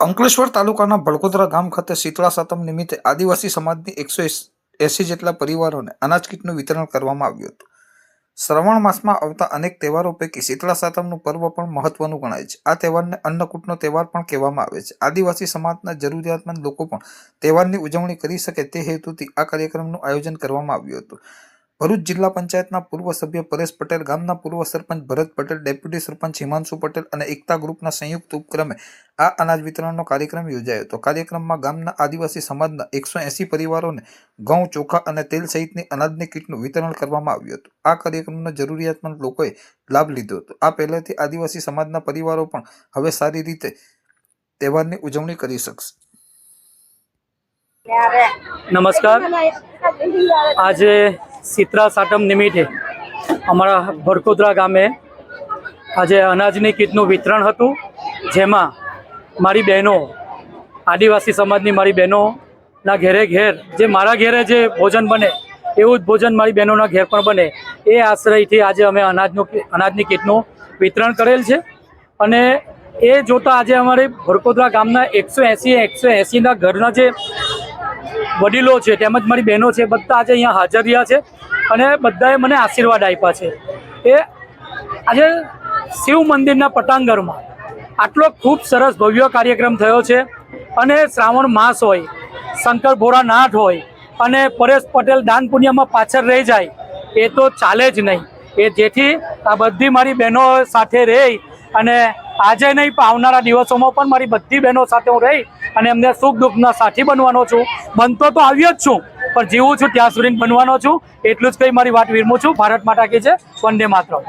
અંકલેશ્વર તાલુકાના ભડકોદરા ગામ ખાતે શીતળા સાતમ નિમિત્તે આદિવાસી સમાજની એકસો એસી જેટલા પરિવારોને અનાજ કીટનું વિતરણ કરવામાં આવ્યું હતું. શ્રવણ માસમાં આવતા અનેક તહેવારો પૈકી શીતળા સાતમનું પર્વ પણ મહત્વનું ગણાય છે. આ તહેવારને અન્નકૂટનો તહેવાર પણ કહેવામાં આવે છે. આદિવાસી સમાજના જરૂરિયાતમંદ લોકો પણ તહેવારની ઉજવણી કરી શકે તે હેતુથી આ કાર્યક્રમનું આયોજન કરવામાં આવ્યું હતું. ભરૂચ જિલ્લા પંચાયતના પૂર્વ સભ્ય પરેશ પટેલ, ગામના પૂર્વ સરપંચ ભરત પટેલ, ડેપ્યુટી સરપંચ હિમાંશુ પટેલ અને એકતા ગ્રુપના સંયુક્ત ઉપક્રમે આ અનાજ વિતરણનો કાર્યક્રમ યોજાયો હતો. કાર્યક્રમમાં ગામના આદિવાસી સમાજના એકસો એંસી પરિવારોને ઘઉં, ચોખા અને તેલ સહિતની અનાજની કીટનું વિતરણ કરવામાં આવ્યું હતું. આ કાર્યક્રમનો જરૂરિયાતમંદ લોકોએ લાભ લીધો હતો. આ પહેલાથી આદિવાસી સમાજના પરિવારો પણ હવે સારી રીતે તહેવારની ઉજવણી કરી શકશે. નમસ્કાર. આજે શીતળા સાતમ નિમિત્તે અમારા ભરકોદરા ગામે આજે અનાજની કીટનું વિતરણ હતું, જેમાં મારી બહેનો, આદિવાસી સમાજની મારી બહેનોના ઘેરે ઘેર, જે મારા ઘેરે જે ભોજન બને, એવું જ ભોજન મારી બહેનોના ઘેર પણ બને, એ આશ્રયથી આજે અમે અનાજનું અનાજની કીટનું વિતરણ કરેલ છે. અને એ જોતાં આજે અમારે ભરકોદરા ગામના એકસો એંસી, એકસો એંસીના ઘરના જે વડીલો છે, તેમજ મારી બહેનો છે, બધા આજે અહીંયા હાજર રહ્યા છે અને બધાએ મને આશીર્વાદ આપ્યા છે. એ આજે શિવ મંદિરના પટાંગરમાં આટલો ખૂબ સરસ ભવ્ય કાર્યક્રમ થયો છે અને શ્રાવણ માસ હોય, શંકર ભોળા નાથ હોય અને પરેશ પટેલ દાન પુણ્યમાં પાછળ રહી જાય, એ તો ચાલે જ નહીં. એ જેથી આ બધી મારી બહેનો સાથે રહી અને આજે નહીં, પણ આવનારા દિવસોમાં પણ મારી બધી બહેનો સાથે હું રહી અને એમને સુખ દુઃખના સાથી બનવાનો છું. બનતો તો આવ્યો જ છું, પણ જીવું છું, ત્યાં સુધી બનવાનો છું. એટલું જ કંઈ મારી વાત વિરમું છું. ભારત માતા કી છે વંદે માતરમ.